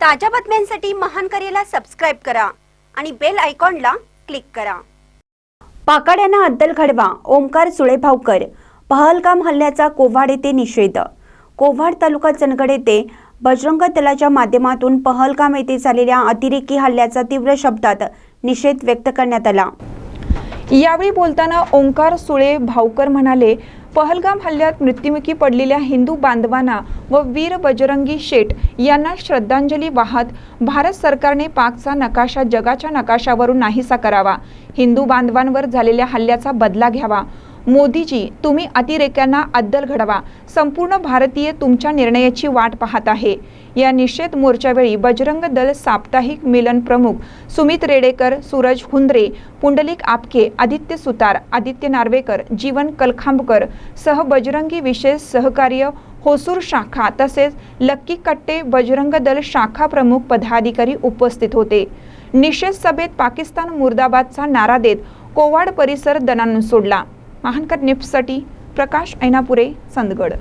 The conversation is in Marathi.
ताज्या बातम्यांसाठी महान करेला सबस्क्राईब करा आणि बेल आयकॉनला क्लिक करा. पाकाड्यानं अद्दल घडवा ओमकार सुळेभावकर पहलगाम हल्ल्याचा कोव्हाड येथे निषेध. कोव्हाड तालुका चनगड येथे बजरंग दलाच्या माध्यमातून पहलगाम येथे झालेल्या अतिरेकी हल्ल्याचा तीव्र शब्दात निषेध व्यक्त करण्यात आला. यावेळी बोलताना ओंकार सुळे भावकर म्हणाले पहलगाम हल्ल्यात मृत्युमुखी पडलेल्या हिंदू बांधवांना व वीर बजरंगी शेठ यांना श्रद्धांजली वाहत भारत सरकारने पाकचा नकाशा जगाच्या नकाशावरून नाहीसा करावा. हिंदू बांधवांवर झालेल्या हल्ल्याचा बदला घ्यावा. मोदीजी तुम्ही अतिरेक्यांना अद्दल घडवा. संपूर्ण भारतीय तुमच्या निर्णयाची वाट पाहत आहे. या निषेध मोर्चावेळी बजरंग दल साप्ताहिक मिलन प्रमुख सुमित रेडेकर सूरज हुंद्रे पुंडलिक आपके आदित्य सुतार आदित्य नार्वेकर जीवन कलखांबकर सह बजरंगी विशेष सहकार्य होसूर शाखा तसेच लक्की कट्टे बजरंग दल शाखा प्रमुख पदाधिकारी उपस्थित होते. निषेध सभेत पाकिस्तान मुर्दाबादचा नारा देत कोवाड परिसर दणानून सोडला. महानकर निफ्टसाठी प्रकाश ऐनापुरे चंदगड